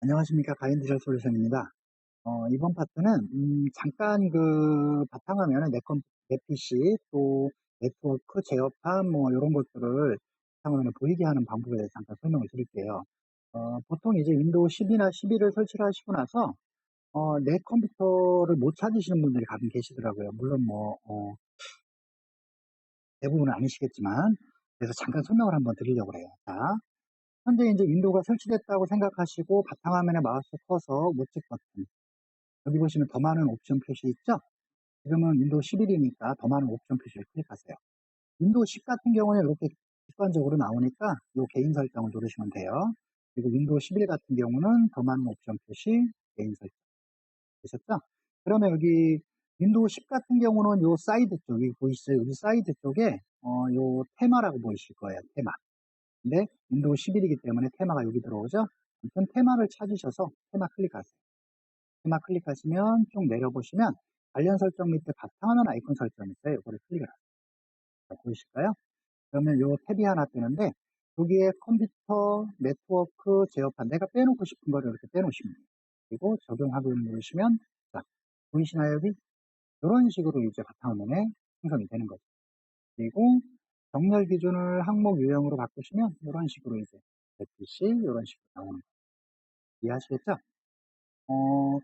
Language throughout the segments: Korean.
안녕하십니까. 가인디젤 솔루션입니다. 어, 이번 파트는, 음, 잠깐 그 바탕화면에 내 컴, 내 PC, 또 네트워크, 제어판, 뭐, 이런 것들을 바탕화면에 보이게 하는 방법에 대해서 잠깐 설명을 드릴게요. 어, 보통 이제 윈도우 10이나 11을 설치를 하시고 나서, 어, 내 컴퓨터를 못 찾으시는 분들이 가끔 계시더라고요. 물론 뭐, 어, 대부분은 아니시겠지만, 그래서 잠깐 설명을 한번 드리려고 해요. 자, 현재 이제 윈도우가 설치됐다고 생각하시고 바탕화면에 마우스 커서 우측 버튼 여기 보시면 더 많은 옵션 표시 있죠? 지금은 윈도우 11이니까 더 많은 옵션 표시를 클릭하세요. 윈도우 10 같은 경우는 이렇게 직관적으로 나오니까 이 개인 설정을 누르시면 돼요. 그리고 윈도우 11 같은 경우는 더 많은 옵션 표시, 개인 설정. 되셨죠? 그러면 여기 윈도우 10 같은 경우는 요 사이드 쪽, 여기 보이시죠? 여기 사이드 쪽에 어, 요 테마라고 보이실 거예요. 테마. 근데 윈도우 11이기 때문에 테마가 여기 들어오죠? 아무튼 테마를 찾으셔서 테마 클릭하세요. 테마 클릭하시면 쭉 내려보시면 관련 설정 밑에 바탕화면 아이콘 설정 있어요. 이거를 클릭을 하세요. 보이실까요? 그러면 요 탭이 하나 뜨는데 여기에 컴퓨터, 네트워크, 제어판 내가 빼놓고 싶은 거를 이렇게 빼놓으시면 돼요. 그리고 적용하기를 누르시면 자, 보이시나요 여기? 이런 식으로 이제 바탕화면에 생성이 되는 거죠. 그리고 정렬 기준을 항목 유형으로 바꾸시면 이런 식으로 이제 ZC 이런 식으로 나오는 거예요. 이해하시겠죠? 어,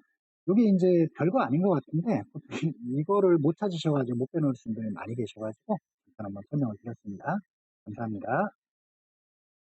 여기 이제 별거 아닌 것 같은데 이거를 못 찾으셔가지고 못 빼놓으신 분이 많이 계셔가지고 잠깐 한번 설명을 드렸습니다. 감사합니다.